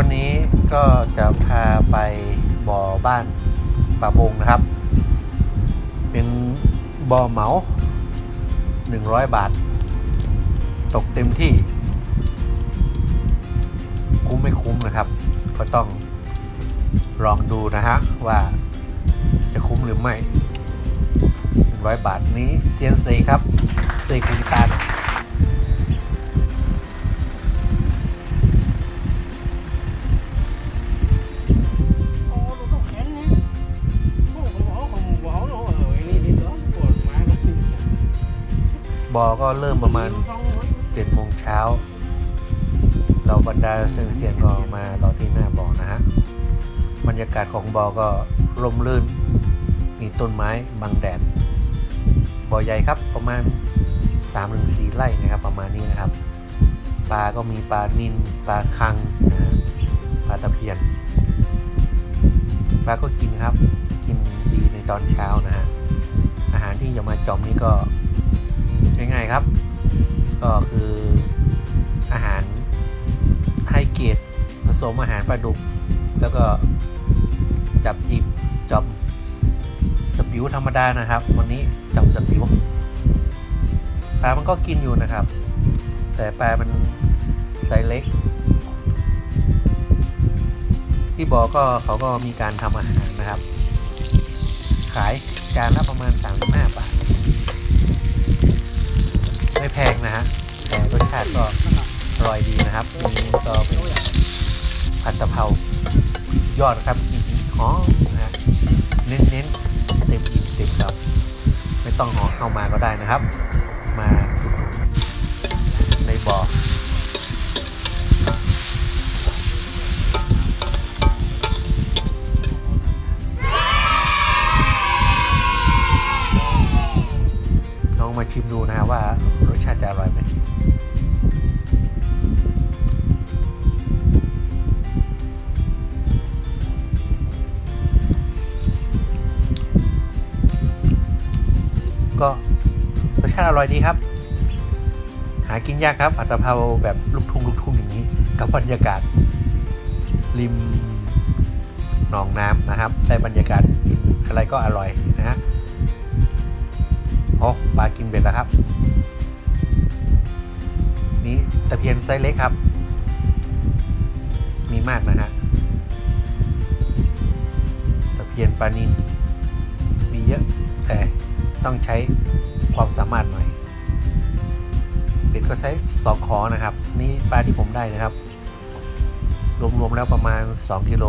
วันนี้ก็จะพาไปบ่อบ้านป่าบงนะครับ เป็นบ่อเหมา 100 บาท ตกเต็มที่ คุ้มไม่คุ้มนะครับ ก็ต้องลองดูนะฮะว่าจะคุ้มหรือไม่100 บาทนี้เซียนซีครับเซกุนตัน ก็เริ่มประมาณเจ็ดโมงเช้าเราบรรดาเซียนเซียนๆก็มารอที่หน้าบ่อนะฮะบรรยากาศของบ่อก็ร่มรื่น มีต้นไม้บังแดดบ่อใหญ่ครับประมาณ3-4ไร่นะครับ ประมาณนี้นะครับปลาก็มีปลานินปลาคังนะปลาตะเพียนปลาก็กินครับ กินดีในตอนเช้านะฮะอาหารที่จะมาจอมนี้ก็ ง่ายๆครับ ก็คืออาหารไฮเกรตผสมอาหารปลาดุก แล้วก็จับจีบจับสับปิวธรรมดานะครับ วันนี้จับสับปิวปลามันก็กินอยู่นะครับ แต่ปลามันไซเล็ก ที่บอกก็เขาก็มีการทำอาหารนะครับ ขายจานละประมาณ3 5าติก็อร่อยดีนะครับนี่ก็เป็นผัดกะเพรายอดครับจริงๆหอมนะฮะเน้นๆเต็มอิ่มเต็มครับ ไม่ต้องห่อเข้ามาก็ได้นะครับ มาในบ่อลองมาชิมดูนะฮะว่ารสชาติจะอร่อยไหม ก็รสชาติอร่อยดีครับ หากินยากครับผัดกะเพราแบบลูกทุ่งลูกทุ่งอย่างนี้ กับบรรยากาศ ริมหนองน้ำนะครับ ได้บรรยากาศอะไรก็อร่อยนะฮะโอ้ปลากินเบ็ดแล้วครับ นี่ตะเพียนไซส์เล็กครับ มีมากนะฮะตะเพียนปลานินมีเยอะแต่ ต้องใช้ความสามารถหน่อยเป็ดก็ใช้สองขอนะครับ นี่ปลาที่ผมได้นะครับ รวมๆแล้วประมาณ 2กิโล